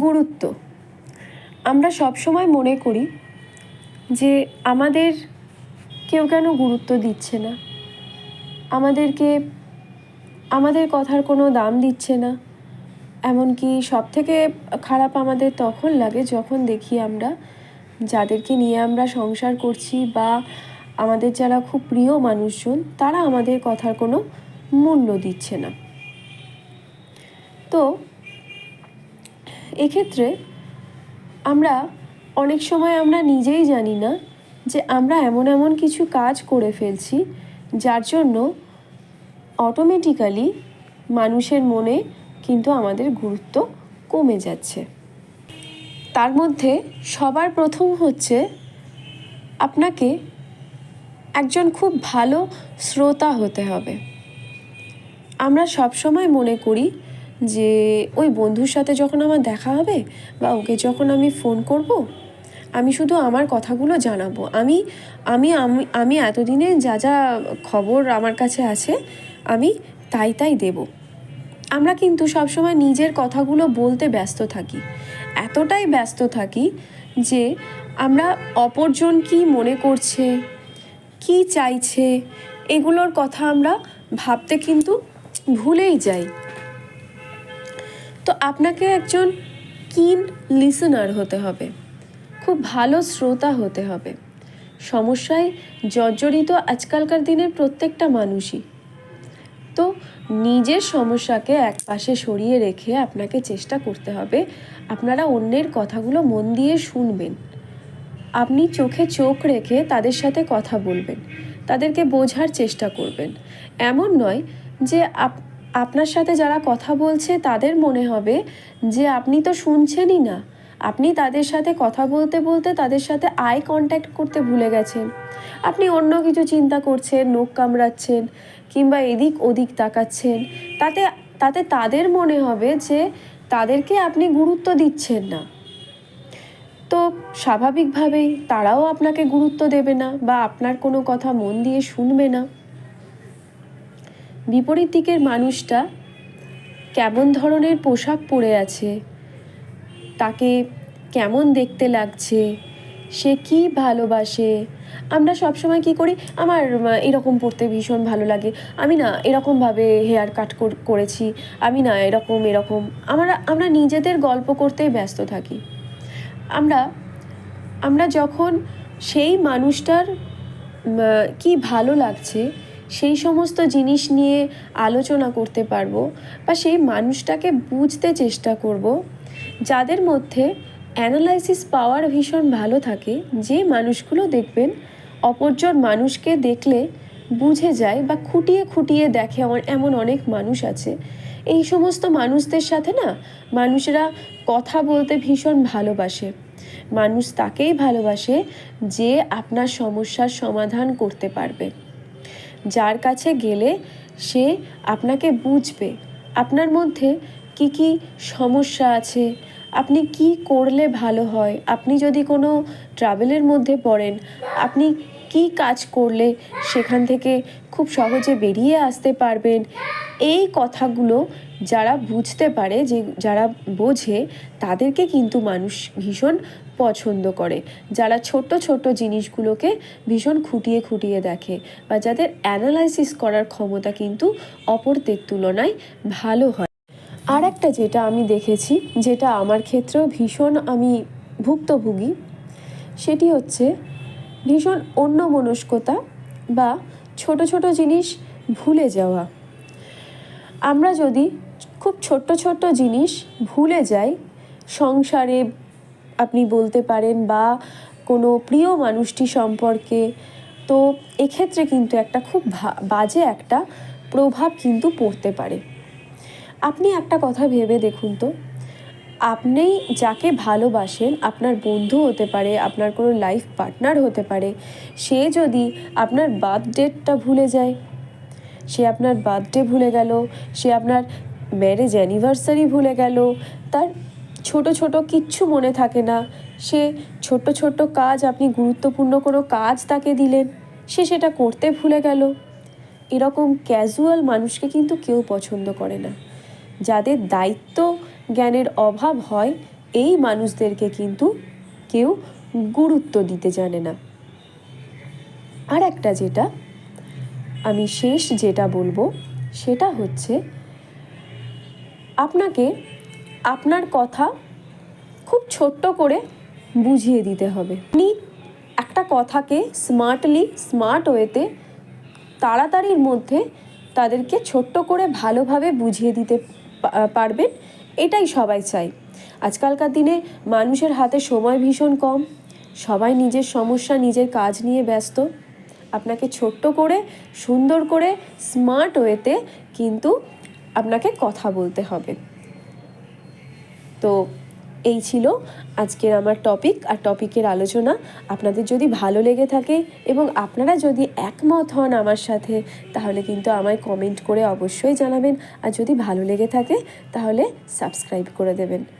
গুরুত্ব। আমরা সব সময় মনে করি যে আমাদের কেউ কেন গুরুত্ব দিচ্ছে না। আমাদেরকে, আমাদের কথার কোনো দাম দিচ্ছে না। এমনকি সব থেকে খারাপ আমাদের তখন লাগে যখন দেখি আমরা যাদেরকে নিয়ে আমরা সংসার করছি বা আমাদের যারা খুব প্রিয় মানুষজন, তারা আমাদের কথার কোনো মূল্য দিচ্ছে না। তো এক্ষেত্রে আমরা অনেক সময় আমরা নিজেই জানি না যে আমরা এমন এমন কিছু কাজ করে ফেলছি যার জন্য অটোমেটিক্যালি মানুষের মনে কিন্তু আমাদের গুরুত্ব কমে যাচ্ছে। তার মধ্যে সবার প্রথম হচ্ছে আপনাকে একজন খুব ভালো শ্রোতা হতে হবে। আমরা সবসময় মনে করি যে ওই বন্ধুর সাথে যখন আমার দেখা হবে বা ওকে যখন আমি ফোন করব, আমি শুধু আমার কথাগুলো জানাব। আমি আমি আমি এতদিনে যা যা খবর আমার কাছে আছে, আমি তাই তাই দেব। আমরা কিন্তু সবসময় নিজের কথাগুলো বলতে ব্যস্ত থাকি। এতটাই ব্যস্ত থাকি যে আমরা অপরজন কী মনে করছে, কী চাইছে, এগুলোর কথা আমরা ভাবতে কিন্তু ভুলেই যাই। তো আপনাকে একজন কিন লিসনার হতে হবে। খুব ভালো শ্রোতা হতে হবে। সমস্যায় জর্জরিত আজকালকার দিনের প্রত্যেকটা মানুষই। তো নিজের সমস্যাকে এক পাশে সরিয়ে রেখে আপনাকে চেষ্টা করতে হবে। আপনারা অন্যের কথাগুলো মন দিয়ে শুনবেন। আপনি চোখে চোখ রেখে তাদের সাথে কথা বলবেন। তাদেরকে বোঝার চেষ্টা করবেন। এমন নয় যে আপ আপনার সাথে যারা কথা বলছে, তাদের মনে হবে যে আপনি তো শুনছেনই না। আপনি তাদের সাথে কথা বলতে বলতে তাদের সাথে আই কন্ট্যাক্ট করতে ভুলে গেছেন। আপনি অন্য কিছু চিন্তা করছেন, নোখ কামড়াচ্ছেন কিংবা এদিক ওদিক তাকাচ্ছেন, তাতে তাতে তাদের মনে হবে যে তাদেরকে আপনি গুরুত্ব দিচ্ছেন না। তো স্বাভাবিকভাবেই তারাও আপনাকে গুরুত্ব দেবে না বা আপনার কোনো কথা মন দিয়ে শুনবে না। বিপরীত দিকের মানুষটা কেমন ধরনের পোশাক পরে আছে? তাকে কেমন দেখতে লাগছে? সে কি ভালোবাসে? আমরা সবসময় কি করি? আমার এরকম পড়তে ভীষণ ভালো লাগে। আমি না এরকমভাবে হেয়ার কাট করেছি। আমি না এরকম এরকম। আমরা আমরা নিজেদের গল্প করতেই ব্যস্ত থাকি। আমরা আমরা যখন সেই মানুষটার কি ভালো লাগছে সেই সমস্ত জিনিস নিয়ে আলোচনা করতে পারব বা সেই মানুষটাকে বুঝতে চেষ্টা করব, যাদের মধ্যে অ্যানালাইসিস পাওয়ার ভীষণ ভালো থাকে, যে মানুষগুলো দেখবেন অপরজন মানুষকে দেখলে বুঝে যায় বা খুঁটিয়ে খুঁটিয়ে দেখে এমন- অনেক মানুষ আছে। এই সমস্ত মানুষদের সাথে না মানুষেরা কথা বলতে ভীষণ ভালোবাসে। মানুষ তাকেই ভালোবাসে যে আপনার সমস্যার সমাধান করতে পারবে। যার কাছে গেলে সে আপনাকে বুঝবে। আপনার মধ্যে কি কি সমস্যা আছে? আপনি কি করলে ভালো হয়? আপনি যদি কোনো ট্রাভেলের মধ্যে পড়েন, আপনি কি কাজ করলে সেখান থেকে খুব সহজে বেরিয়ে আসতে পারবেন? এই কথাগুলো যারা বুঝতে পারে, যে যারা বোঝে, তাদেরকে কিন্তু মানুষ ভীষণ পছন্দ করে। যারা ছোট ছোট জিনিসগুলোকে ভীষণ খুঁটিয়ে খুঁটিয়ে দেখে বা যাদের অ্যানালাইসিস করার ক্ষমতা কিন্তু অপরদের তুলনায় ভালো হয়। আর একটা যেটা আমি দেখেছি, যেটা আমার ক্ষেত্রেও ভীষণ আমি ভুক্তভোগী, সেটি হচ্ছে ভীষণ অন্যমনস্কতা বা ছোট ছোট জিনিস ভুলে যাওয়া। আমরা যদি খুব ছোট্ট ছোট্ট জিনিস ভুলে যাই, সংসারে আপনি বলতে পারেন বা কোনো প্রিয় মানুষটি সম্পর্কে, তো এক্ষেত্রে কিন্তু একটা খুব বাজে একটা প্রভাব কিন্তু পড়তে পারে। আপনি একটা কথা ভেবে দেখুন তো আপনি যাকে ভালোবাসেন, আপনার বন্ধু হতে পারে, আপনার কোনো লাইফ পার্টনার হতে পারে, সে যদি আপনার বার্থ ডেটটা ভুলে যায়, সে আপনার বার্থডে ভুলে গেল, সে আপনার ম্যারেজ অ্যানিভার্সারি ভুলে গেল, তার ছোট ছোট কিচ্ছু মনে থাকে না, সে ছোট্ট ছোট্ট কাজ আপনি গুরুত্বপূর্ণ কোনো কাজ তাকে দিলেন, সে সেটা করতে ভুলে গেল। এরকম ক্যাজুয়াল মানুষকে কিন্তু কেউ পছন্দ করে না। যাদের দায়িত্ব জ্ঞানের অভাব হয়, এই মানুষদেরকে কিন্তু কেউ গুরুত্ব দিতে জানে না। আর একটা যেটা আমি শেষ যেটা বলব, সেটা হচ্ছে আপনাকে আপনার কথা খুব ছোট্ট করে বুঝিয়ে দিতে হবে। আপনি একটা কথাকে স্মার্টলি স্মার্ট ওয়েতে তাড়াতাড়ির মধ্যে তাদেরকে ছোট্ট করে ভালোভাবে বুঝিয়ে দিতে পারবেন, এটাই সবাই চাই আজকালকার দিনে মানুষের হাতে সময় ভীষণ কম, সবাই নিজের সমস্যা, নিজের কাজ নিয়ে ব্যস্ত। আপনাকে ছোট্ট করে, সুন্দর করে, স্মার্ট ওয়েতে কিন্তু আপনাকে কথা বলতে হবে। তো এই ছিল আজকের আমার টপিক আর টপিকের আলোচনা। আপনাদের যদি ভালো লেগে থাকে এবং আপনারা যদি একমত হন আমার সাথে, তাহলে কিন্তু আমায় কমেন্ট করে অবশ্যই জানাবেন। আর যদি ভালো লেগে থাকে, তাহলে সাবস্ক্রাইব করে দেবেন।